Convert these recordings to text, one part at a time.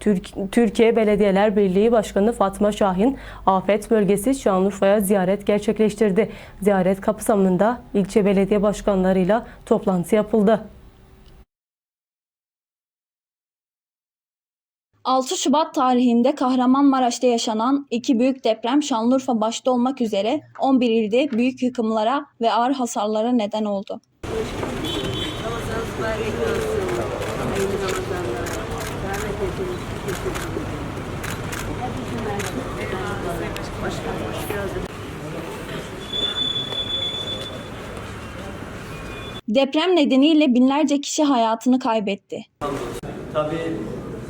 Türk- Türkiye Belediyeler Birliği Başkanı Fatma Şahin, afet bölgesi Şanlıurfa'ya ziyaret gerçekleştirdi. Ziyaret kapsamında ilçe belediye başkanlarıyla toplantı yapıldı. 6 Şubat tarihinde Kahramanmaraş'ta yaşanan iki büyük deprem Şanlıurfa başta olmak üzere 11 ilde büyük yıkımlara ve ağır hasarlara neden oldu. Deprem nedeniyle binlerce kişi hayatını kaybetti. Tabii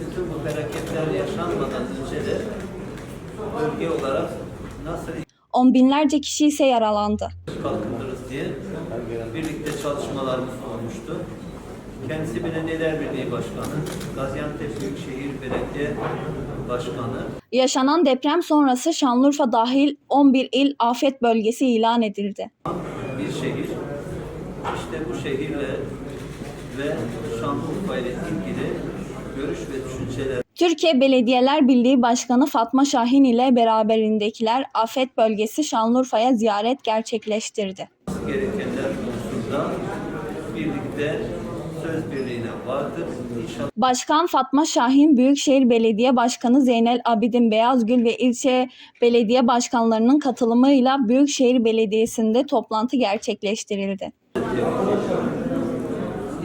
bütün bu felaketler yaşanmadan önce de bölge olarak nasıl On binlerce kişi ise yaralandı. kalkındırırız diye birlikte çalışmalarımız olmuştu. Kendisi Belediyeler Birliği Başkanı, Gaziantep Büyükşehir Belediye Başkanı, Yaşanan deprem sonrası Şanlıurfa dahil 11 il afet bölgesi ilan edildi. bir şehir. İşte bu şehirle ve Şanlıurfa ile ilgili görüş ve düşünceler Türkiye Belediyeler Birliği Başkanı Fatma Şahin ile beraberindekiler afet bölgesi Şanlıurfa'ya ziyaret gerçekleştirdi. gerekenler konusunda birlikte söz birliğine vardık. İnşallah Başkan Fatma Şahin, Büyükşehir Belediye Başkanı Zeynel Abidin Beyazgül ve ilçe belediye başkanlarının katılımıyla Büyükşehir Belediyesi'nde toplantı gerçekleştirildi.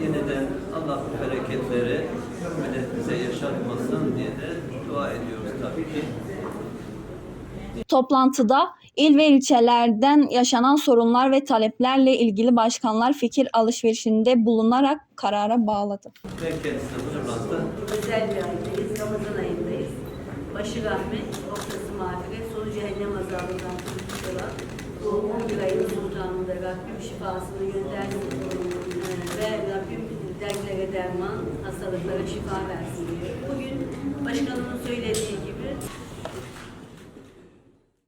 yeniden Allah bu hareketleri milletimize yaşatmasın diye de dua ediyoruz tabii ki. Toplantıda il ve ilçelerden yaşanan sorunlar ve taleplerle ilgili başkanlar fikir alışverişinde bulunarak karara bağladı. Özel bir aydayız. Ramazan ayındayız. Başı rahmet, ortası mağfiret, sonu cehennem azabından kurtuluş olan bu 11 ayın sultanında Rabbim şifasını göndersin. Ee, Ve Rabbim dertlere derman, hastalıklara şifa versin diyor. Bugün